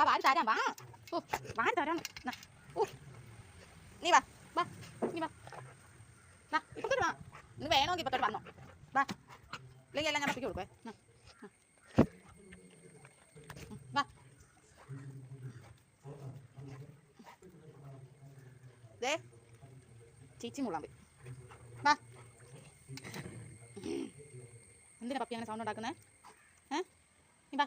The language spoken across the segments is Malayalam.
വാ വാ ഓ ഓ. നീ വാ വാ നീ വാ. വാ. വാ വന്നോ. വാ. വാ. ദേ മുള്ളാൻ വാ. എന്തിനാ പപ്പി അങ്ങനെ സൗണ്ട് ഉണ്ടാക്കുന്നേ ഏ നീ വാ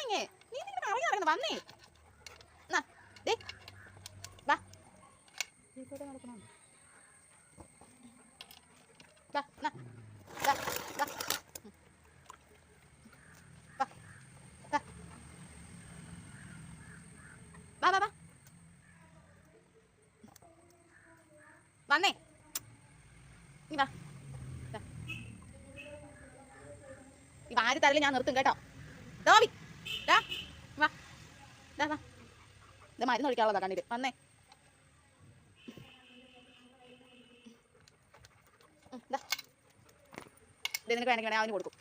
ഇങ്ങേ. നീ നിന്നെ അറിയാൻ നടക്കുന്നത് വന്നേ. നടക്കണം വാ എന്നാ വാ വാ ഉം. വാ വാ വാ വാ വാ വന്നേ. നീ വാ. ഈ വാരി തരൽ ഞാൻ നിർത്തും കേട്ടോ. ഡോബി ദാ. വാ. ദാ വാ ഇത് മരുന്ന് ഒഴിക്കാനുള്ളതാ കണ്ണിൽ. വന്നേ. നിനക്ക് വേണമെങ്കിൽ വേണേ അവന് കൊടുക്കും.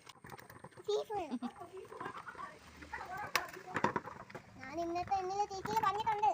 ഞാൻ ഇന്നത്തെ എന്നിലെ ചേച്ചിയെ പറഞ്ഞിട്ടുണ്ട്.